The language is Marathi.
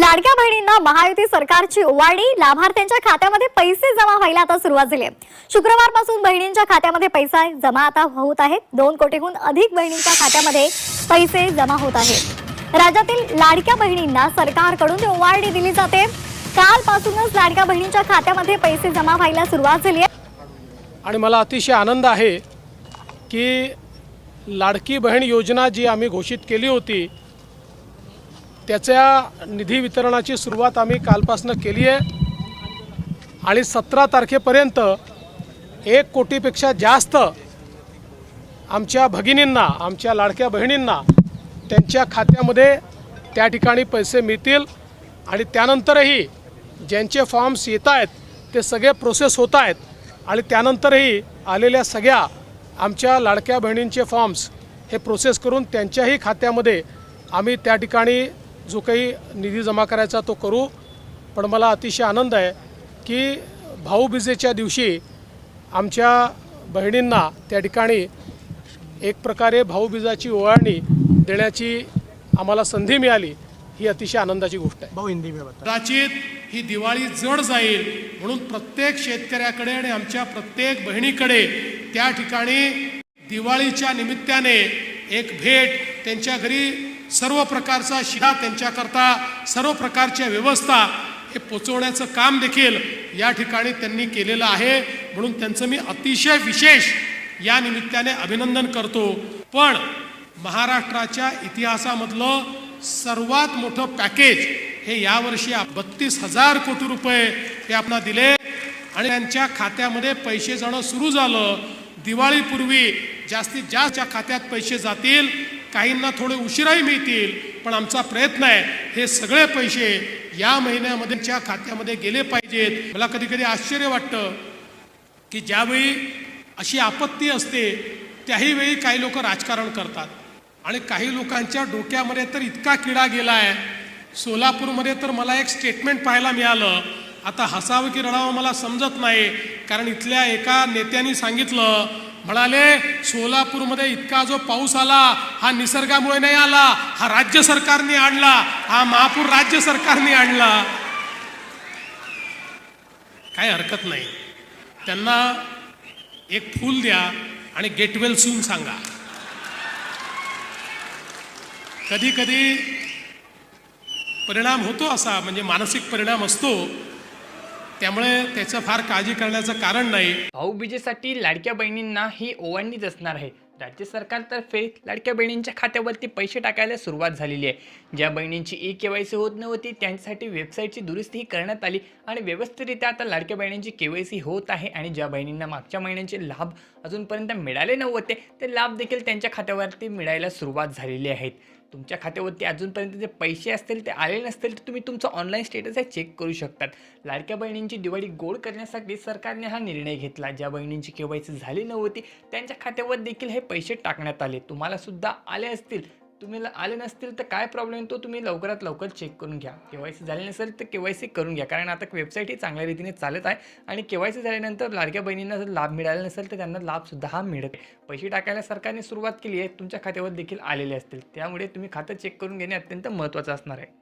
लाडक्या बहिणींना महायुती सरकारची ओवाळणी लाभार्थ्यांच्या खात्यामध्ये पैसे जमा व्हायला आता सुरुवात झाली आहे. शुक्रवारपासून बहिणींच्या खात्यामध्ये पैसा जमा आता होत आहेत दोन कोटीहून अधिक बहिणींच्या खात्यामध्ये पैसे जमा होत आहेत. राज्यातील लाडक्या बहिणींना सरकारकडून ओवाळणी दिली जाते. कालपासूनच लाडक्या बहिणींच्या खात्यामध्ये पैसे जमा व्हायला सुरुवात झाली आहे. आणि मला अतिशय आनंद आहे की लाडकी बहीण योजना जी आम्ही घोषित केली होती त्याच्या निधी वितरणाची सुरुवात आम्ही कालपासनं केली आहे. आणि सतरा तारखेपर्यंत एक कोटीपेक्षा जास्त आमच्या भगिनींना आमच्या लाडक्या बहिणींना त्यांच्या खात्यामध्ये त्या ठिकाणी पैसे मिळतील. आणि त्यानंतरही ज्यांचे फॉर्म्स येत आहेत ते सगळे प्रोसेस होत आहेत. आणि त्यानंतरही आलेल्या सगळ्या आमच्या लाडक्या बहिणींचे फॉर्म्स हे प्रोसेस करून त्यांच्याही खात्यामध्ये आम्ही त्या ठिकाणी जो काही निधी जमा करायचा तो करू. पण मला अतिशय आनंद आहे की भाऊबीजेच्या दिवशी आमच्या बहिणींना त्या ठिकाणी एक प्रकारे भाऊबीजाची ओवाळणी देण्याची आम्हाला संधी मिळाली ही अतिशय आनंदाची गोष्ट आहे. भाऊ हिंदी कदाचित ही दिवाळी जड जाईल म्हणून प्रत्येक शेतकऱ्याकडे आणि आमच्या प्रत्येक बहिणीकडे त्या ठिकाणी दिवाळीच्या निमित्ताने एक भेट त्यांच्या घरी सर्व प्रकारचा शिधा त्यांच्याकरता सर्व प्रकारच्या व्यवस्था हे पोचवण्याचं काम देखील या ठिकाणी त्यांनी केलेलं आहे. म्हणून त्यांचं मी अतिशय विशेष या निमित्ताने अभिनंदन करतो. पण महाराष्ट्राच्या इतिहासामधलं सर्वात मोठं पॅकेज हे यावर्षी बत्तीस हजार कोटी रुपये हे आपण दिले. आणि त्यांच्या खात्यामध्ये पैसे जाणं सुरू झालं. दिवाळीपूर्वी जास्तीत जास्त ज्या खात्यात पैसे जातील काहींना थोडे उशिराही मिळतील पण आमचा प्रयत्न आहे हे सगळे पैसे या महिन्यामध्येच्या खात्यामध्ये गेले पाहिजेत. मला कधी कधी आश्चर्य वाटतं की ज्यावेळी अशी आपत्ती असते त्याही वेळी काही लोक राजकारण करतात. आणि काही लोकांच्या डोक्यामध्ये तर इतका किडा गेला आहे सोलापूरमध्ये तर मला एक स्टेटमेंट पाहायला मिळालं. आता हसावं की रडावं मला समजत नाही कारण इथल्या एका नेत्यांनी सांगितलं म्हणाले सोलापूरमध्ये इतका जो पाऊस आला हा निसर्गामुळे नाही आला हा राज्य सरकारने आणला हा महापूर राज्य सरकारने आणला. काही हरकत नाही. त्यांना एक फूल द्या आणि गेटवेल सून सांगा. कधी कधी परिणाम होतो असा म्हणजे मानसिक परिणाम असतो त्यामुळे त्याचं फार काळजी करण्याचं कारण नाही. भाऊबीजेसाठी लाडक्या बहिणींना ही ओवाळणीच असणार आहे. राज्य सरकारतर्फे लाडक्या बहिणींच्या खात्यावरती पैसे टाकायला सुरुवात झालेली आहे. ज्या बहिणींची ई के वाय सी होत नव्हती त्यांच्यासाठी वेबसाईटची दुरुस्तीही करण्यात आली आणि व्यवस्थितरित्या आता लाडक्या बहिणींची के वाय सी होत आहे आणि ज्या बहिणींना मागच्या महिन्यांचे लाभ अजूनपर्यंत मिळाले नव्हते ते लाभ देखील त्यांच्या खात्यावरती मिळायला सुरुवात झालेली आहेत. तुमच्या खात्यावरती अजूनपर्यंत जे पैसे असतील ते आले नसतील तर तुम्ही तुमचं ऑनलाईन स्टेटस आहे चेक करू शकतात. लाडक्या बहिणींची दिवाळी गोड करण्यासाठी सरकारने हा निर्णय घेतला. ज्या बहिणींची केवायसी झाली नव्हती त्यांच्या खात्यावर देखील हे पैसे टाकण्यात आले. तुम्हाला सुद्धा आले असतील तुम्ही आले नसतील तर काय प्रॉब्लेम तो तुम्ही लवकरात लवकर चेक करून घ्या. के वाय सी झाली नसेल तर के वाय सी करून घ्या. कारण आता वेबसाईट ही चांगल्या रीतीने चालत आहे आणि के वाय सी झाल्यानंतर लाडक्या बहिणींना जर लाभ मिळाला नसेल तर त्यांना लाभसुद्धा हा मिळत आहे. पैसे टाकायला सरकारने सुरुवात केली आहे. तुमच्या खात्यावर देखील आलेले असतील. त्यामुळे तुम्ही खातं चेक करून घेणे अत्यंत महत्त्वाचं असणार आहे.